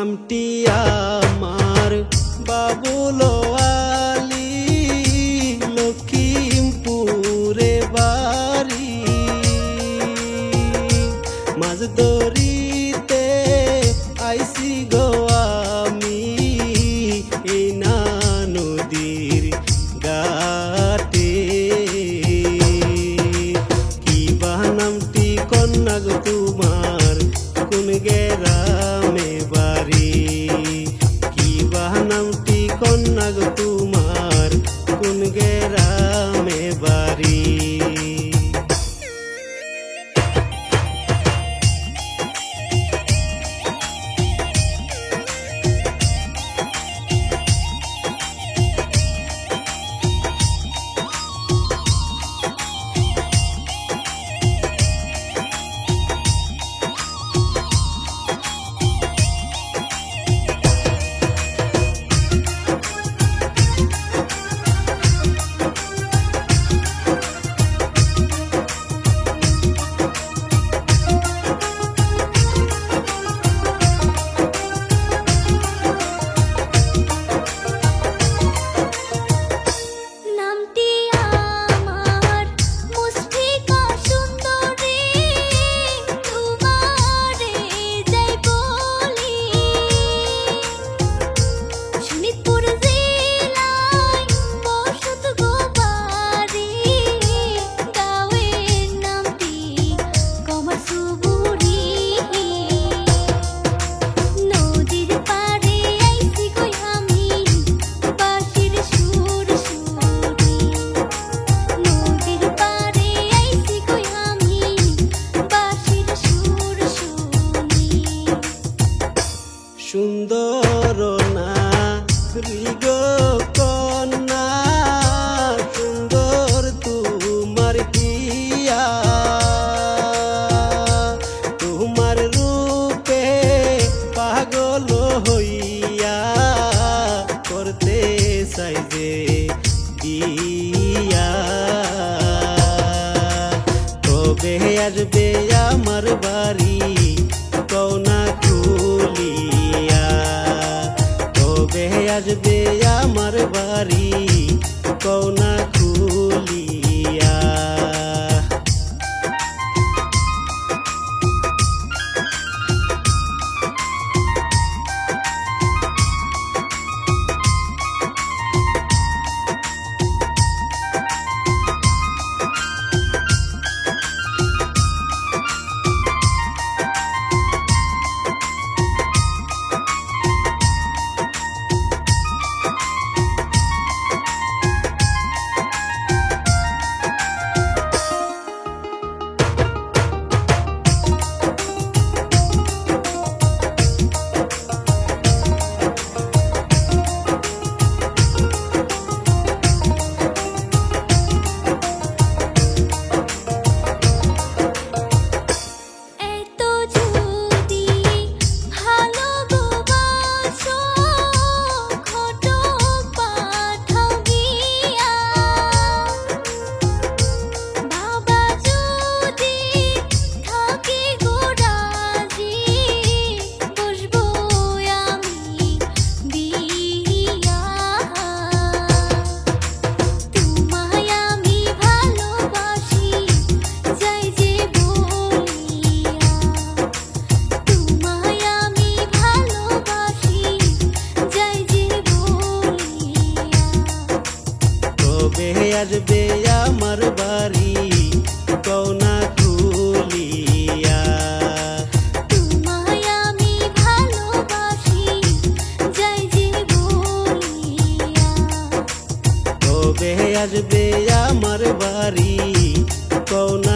নামটি আমার বাবুল আলী লক্ষ্মীমপুরে বাড়ি। মাঝ দরিতে আইসি গো কোন গেরামে বাড়ি। oh. নারী কৌন আসবে আসবে আমার বাড়ি। কৌন